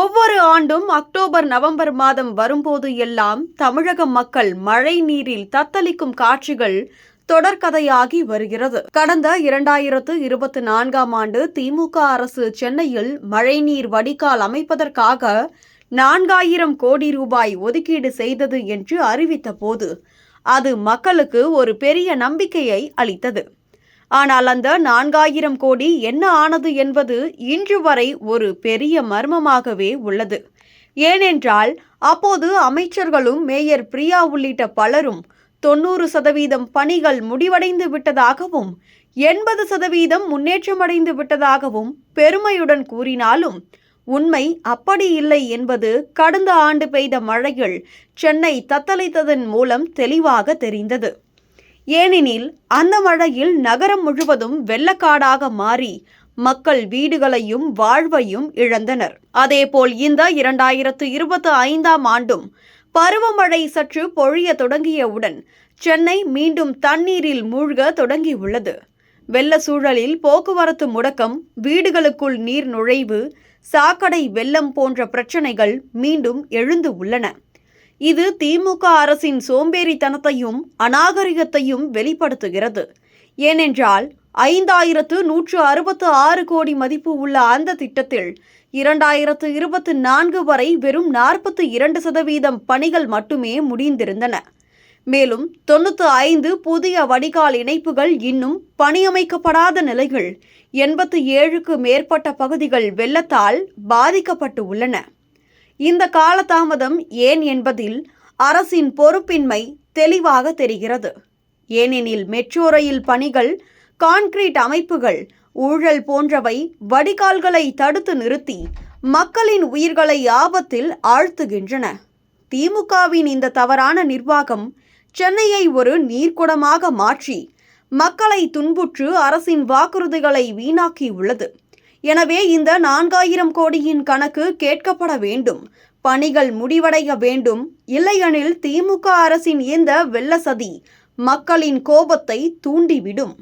ஒவ்வொரு ஆண்டும் October November மாதம் வரும்போது எல்லாம் தமிழக மக்கள் மழை நீரில் தத்தளிக்கும் காட்சிகள் தொடர்கதையாகி வருகிறது. கடந்த இரண்டாயிரத்து இருபத்தி நான்காம் ஆண்டு திமுக அரசு சென்னையில் மழைநீர் வடிகால் அமைப்பதற்காக நான்காயிரம் கோடி ரூபாய் ஒதுக்கீடு செய்தது என்று அறிவித்த போது அது மக்களுக்கு ஒரு பெரிய நம்பிக்கையை அளித்தது. ஆனால் அந்த நான்காயிரம் கோடி என்ன ஆனது என்பது இன்று வரை ஒரு பெரிய மர்மமாகவே உள்ளது. ஏனென்றால் அப்போது அமைச்சர்களும் மேயர் பிரியா உள்ளிட்ட பலரும் தொண்ணூறு சதவீதம் பணிகள் முடிவடைந்து விட்டதாகவும் எண்பது சதவீதம் முன்னேற்றமடைந்து விட்டதாகவும் பெருமையுடன் கூறினாலும் உண்மை அப்படி இல்லை என்பது கடந்த ஆண்டு பெய்த மழையில் சென்னை தத்தளித்ததன் மூலம் தெளிவாக தெரிந்தது. ஏனெனில் அந்த மழையில் நகரம் முழுவதும் வெள்ளக்காடாக மாறி மக்கள் வீடுகளையும் வாழ்வையும் இழந்தனர். அதேபோல் இந்த இரண்டாயிரத்து இருபத்தி ஐந்தாம் ஆண்டும் பருவமழை சற்று பொழிய தொடங்கியவுடன் சென்னை மீண்டும் தண்ணீரில் மூழ்க தொடங்கியுள்ளது. வெள்ள சூழலில் போக்குவரத்து முடக்கம் வீடுகளுக்குள் நீர் நுழைவு சாக்கடை வெள்ளம் போன்ற பிரச்சனைகள் மீண்டும் எழுந்து உள்ளன. இது திமுக அரசின் சோம்பேறித்தனத்தையும் அநாகரிகத்தையும் வெளிப்படுத்துகிறது. ஏனென்றால் ஐந்தாயிரத்து நூற்று அறுபத்து ஆறு கோடி மதிப்பு உள்ள அந்த திட்டத்தில் இரண்டாயிரத்து இருபத்தி நான்கு வரை வெறும் நாற்பத்தி இரண்டு சதவீதம் பணிகள் மட்டுமே முடிந்திருந்தன. மேலும் தொண்ணூற்று ஐந்து புதிய வடிகால் இணைப்புகள் இன்னும் பணியமைக்கப்படாத நிலையில் எண்பத்து ஏழுக்கு மேற்பட்ட பகுதிகள் வெள்ளத்தால் பாதிக்கப்பட்டு உள்ளன. இந்த காலதாமதம் ஏன் என்பதில் அரசின் பொறுப்பின்மை தெளிவாக தெரிகிறது. ஏனெனில் மெட்ரோ ரயில் பணிகள் கான்கிரீட் அமைப்புகள் ஊழல் போன்றவை வடிகால்களை தடுத்து நிறுத்தி மக்களின் உயிர்களை ஆபத்தில் ஆழ்த்துகின்றன. திமுகவின் இந்த தவறான நிர்வாகம் சென்னையை ஒரு நீர்க்குடமாக மாற்றி மக்களை துன்புற்று அரசின் வாக்குறுதிகளை வீணாக்கியுள்ளது. எனவே இந்த நான்காயிரம் கோடியின் கணக்கு கேட்கப்பட வேண்டும். பணிகள் முடிவடைய வேண்டும். இல்லையெனில் திமுக அரசின் இந்த வெள்ள சதி மக்களின் கோபத்தை தூண்டிவிடும்.